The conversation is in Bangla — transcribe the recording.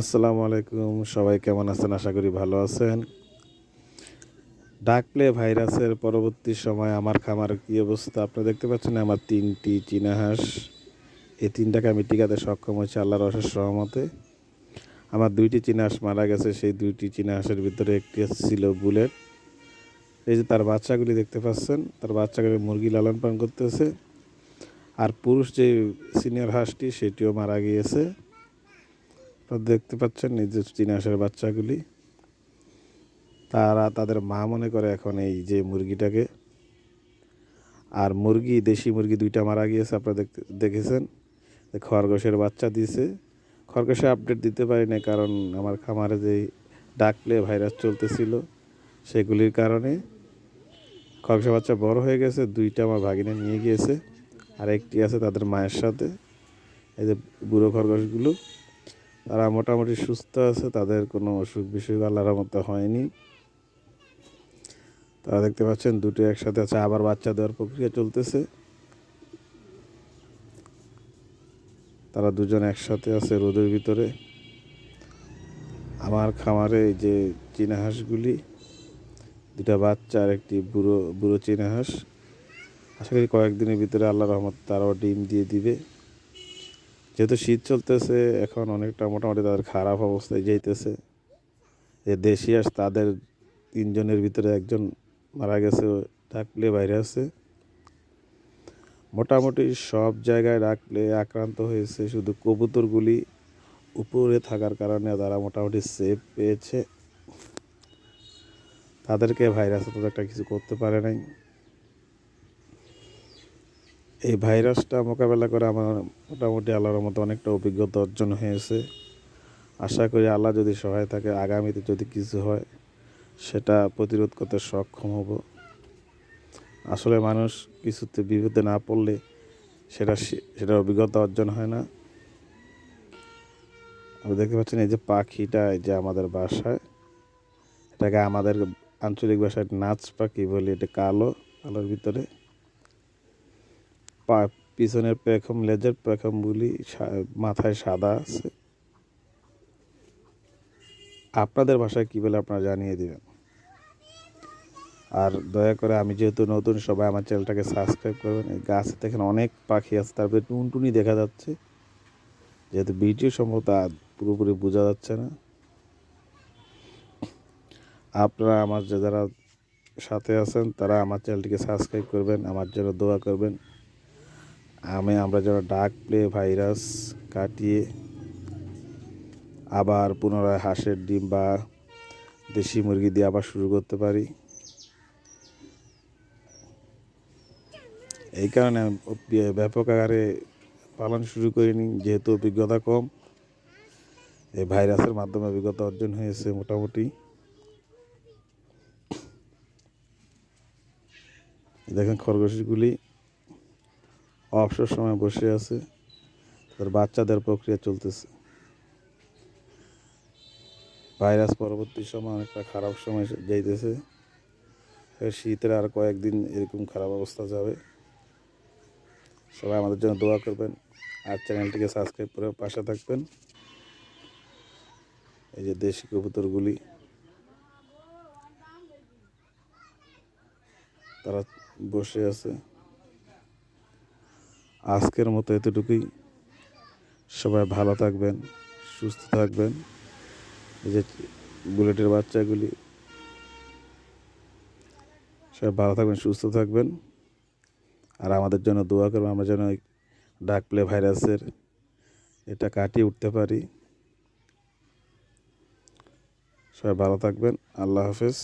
আসসালামু আলাইকুম, সবাই কেমন আছেন? আশা করি ভালো আছেন। ডাক প্লে ভাইরাসের পরবর্তী সময় আমার খামার কী অবস্থা? আপনারা দেখতে পাচ্ছেন আমার তিনটি চীনা হাঁস। এই তিনটাকে আমি টিকাতে সক্ষম হয়েছি আল্লাহর অশেষ সহমতে আমার দুইটি চীনা হাঁস মারা গেছে, সেই দুইটি চীনা হাঁসের ভিতরে একটি ছিল বুলেট। এই যে তার বাচ্চাগুলি দেখতে পাচ্ছেন, তার বাচ্চাগুলি মুরগি লালন পালন করতেছে। আর পুরুষ যে সিনিয়র হাঁসটি, সেটিও মারা গিয়েছে। আপনারা দেখতে পাচ্ছেন এই যে চীনা হাঁসের বাচ্চাগুলি। তারা তাদের মা মনে করে এখন এই যে মুরগিটাকে। আর মুরগি, দেশি মুরগি দুইটা মারা গিয়েছে, আপনারা দেখতে, দেখেছেন? খরগোশের বাচ্চা দিয়েছে খরগোশে আপডেট দিতে পারি না কারণ আমার খামারে যে ডাকলে ভাইরাস চলতেছিল সেগুলির কারণে। খরগোশের বাচ্চা বড় হয়ে গেছে, দুইটা আমার ভাগিনে নিয়ে গিয়েছে, আর একটি আছে তাদের মায়ের সাথে। এই যে বুড়ো খরগোশগুলো। তারা মোটামুটি সুস্থ আছে, তাদের কোনো অসুখ বিসুখ আল্লাহর মতো হয়নি। তারা দেখতে পাচ্ছেন দুটো একসাথে আছে, আবার বাচ্চা দেওয়ার প্রক্রিয়া চলতেছে। তারা দুজন একসাথে আছে রোদের ভিতরে। আমার খামারে এই যে চীনা হাঁসগুলি, দুটা বাচ্চা আর একটি বুড়ো বুড়ো চীনা হাঁস। আশা করি কয়েকদিনের ভিতরে আল্লাহ রহমত তারাও ডিম দিয়ে দিবে। যেহেতু শীত চলতেছে, এখন অনেকটা মোটামুটি তাদের খারাপ অবস্থায় যাইতেছে। যে দেশি হাঁস তাদের তিনজনের ভিতরে একজন মারা গেছে ডাকলে বাইরে আছে। মোটামুটি সব জায়গায় ডাকলে আক্রান্ত হয়েছে শুধু কবুতরগুলি উপরে থাকার কারণে তারা মোটামুটি সেফ পেয়েছে। তাদেরকে ভাইরাস তো একটা কিছু করতে পারে নাই। এই ভাইরাসটা মোকাবেলা করে আমার মোটামুটি আল্লাহর মতো অনেকটা অভিজ্ঞতা অর্জন হয়েছে। আশা করি আল্লাহ যদি সহায় থাকে, আগামীতে যদি কিছু হয়, সেটা প্রতিরোধ করতে সক্ষম হব। আসলে মানুষ কিছুতে বিপদে না পড়লে সেটা সেটার অভিজ্ঞতা অর্জন হয় না। আপনি দেখতে পাচ্ছেন এই যে পাখিটা যে আমাদের বাসায়, এটাকে আমাদের আঞ্চলিক ভাষায় নাচ পাখি বলি, এটা কালো, কালোর ভিতরে। পিছনের পেখম, লেজের পেখমগুলি মাথায় সাদা আছে। আপনাদের ভাষায় কী বলে আপনারা জানিয়ে দিবেন। আর দয়া করে আমি যেহেতু নতুন, সবাই আমার চ্যানেলটাকে সাবস্ক্রাইব করবেন। গাছে দেখেন অনেক পাখি আছে, তারপরে টুনটুনি দেখা যাচ্ছে। যেহেতু ভিডিও সম্ভবত পুরোপুরি বোঝা যাচ্ছে না। আপনারা আমার যে যারা সাথে আছেন, তারা আমার চ্যানেলটিকে সাবস্ক্রাইব করবেন, আমার জন্য দোয়া করবেন। আমি আমরা যেন ডাক প্লে ভাইরাস কাটিয়ে আবার পুনরায় হাঁসের ডিম বা দেশি মুরগি দিয়ে আবার শুরু করতে পারি। এই কারণে ব্যাপক আকারে পালন শুরু করিনি, যেহেতু অভিজ্ঞতা কম। এই ভাইরাসের মাধ্যমে অভিজ্ঞতা অর্জন হয়েছে মোটামুটি। দেখেন খরগোশগুলি অবসর সময় বসে আছে। তাদের বাচ্চাদের প্রক্রিয়া চলতেছে। ভাইরাস পরবর্তী সময় অনেকটা খারাপ সময় যাইতেছে। শীতের আর কয়েকদিন এরকম খারাপ অবস্থা যাবে। সবাই আমাদের জন্য দোয়া করবেন। আর চ্যানেলটিকে সাবস্ক্রাইব করে পাশে থাকবেন। এই যে দেশি কবুতরগুলি। তারা বসে আছে। আজকের মতো এতটুকুই। সবাই ভালো থাকবেন, সুস্থ থাকবেন। এই যে বুলেটের বাচ্চাগুলি, সবাই ভালো থাকবেন, সুস্থ থাকবেন। আর আমাদের জন্য দোয়া করবেন, আমরা যেন ডাক প্লে ভাইরাসের এটা কাটিয়ে উঠতে পারি। সবাই ভালো থাকবেন, আল্লাহ হাফেজ।